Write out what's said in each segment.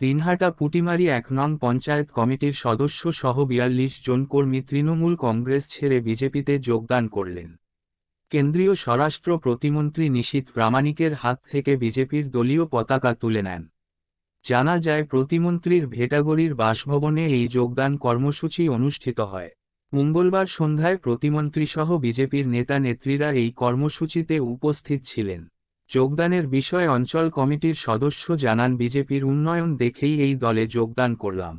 দিনহাটা পুটিমারি এক নং পঞ্চায়েত কমিটির সদস্য সহ বিয়াল্লিশ জন কর্মী তৃণমূল কংগ্রেস ছেড়ে বিজেপিতে যোগদান করলেন। কেন্দ্রীয় স্বরাষ্ট্র প্রতিমন্ত্রী নিশীথ প্রামাণিকের হাত থেকে বিজেপির দলীয় পতাকা তুলে নেন। জানা যায়, প্রতিমন্ত্রীর ভেটাগড়ির বাসভবনে এই যোগদান কর্মসূচি অনুষ্ঠিত হয়। মঙ্গলবার সন্ধ্যায় প্রতিমন্ত্রীসহ বিজেপির নেতা নেত্রীরা এই কর্মসূচিতে উপস্থিত ছিলেন। যোগদানের বিষয়ে অঞ্চল কমিটির সদস্য জানান, বিজেপির উন্নয়ন দেখেই এই দলে যোগদান করলাম।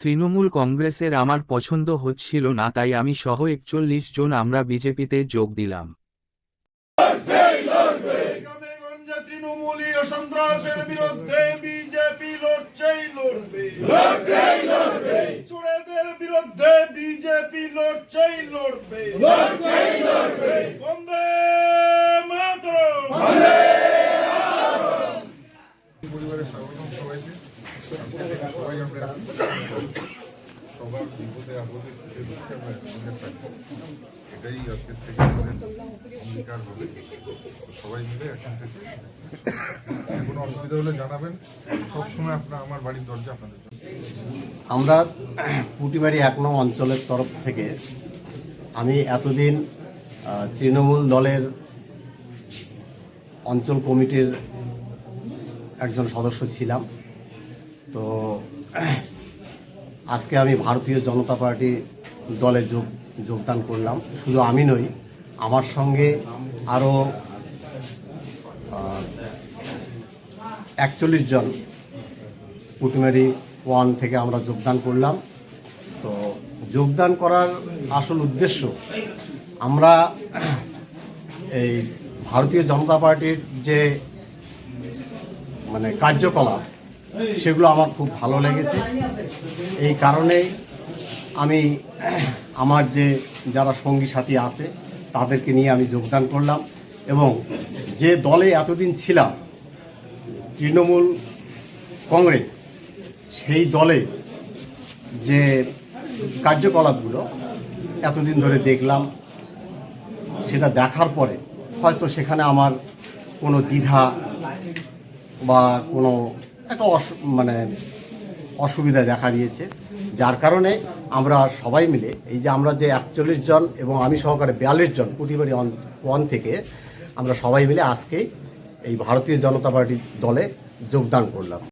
তৃণমূল কংগ্রেসের আমার পছন্দ হচ্ছিল না, তাই আমি সহ একচল্লিশ জন আমরা বিজেপিতে যোগ দিলাম। বিরুদ্ধে বিজেপি লড়বে বন্দে মাতরম পরিবারের স্বাগতম সবাইকে আজকে সবাই আমরা সবার বিপদে আপদে সুখে দুঃখে আমরা একসঙ্গে এটাই আজকের থেকে অঙ্গীকার হবে। সবাই মিলে এখন থেকে কোনো অসুবিধা হলে জানাবেন। সবসময় আপনার আমার বাড়ির দরজা আপনাদের আমরা পুটিবাড়ি এক নং অঞ্চলের তরফ থেকে আমি এতদিন তৃণমূল দলের অঞ্চল কমিটির একজন সদস্য ছিলাম। তো আজকে আমি ভারতীয় জনতা পার্টি দলে যোগ, যোগদান করলাম। শুধু আমি নই, আমার সঙ্গে আরও একচল্লিশ জন পুটিমারি ওয়ান থেকে আমরা যোগদান করলাম। তো যোগদান করার আসল উদ্দেশ্য, আমরা এই ভারতীয় জনতা পার্টির যে মানে কার্যকলাপ সেগুলো আমার খুব ভালো লেগেছে। এই কারণে আমি আমার যে যারা সঙ্গী সাথী আছে, তাদেরকে নিয়ে আমি যোগদান করলাম এবং যে দলে এতদিন ছিলাম, তৃণমূল কংগ্রেস, সেই দলে যে কার্যকলাপগুলো এতদিন ধরে দেখলাম, সেটা দেখার পরে হয়তো সেখানে আমার কোনো দ্বিধা বা কোনো একটা অসু মানে অসুবিধা দেখা দিয়েছে, যার কারণে আমরা সবাই মিলে, এই যে আমরা যে একচল্লিশ জন এবং আমি সহকারে বিয়াল্লিশ জন কুটিবাড়ি ওয়ান থেকে, আমরা সবাই মিলে আজকে এই ভারতীয় জনতা পার্টির দলে যোগদান করলাম।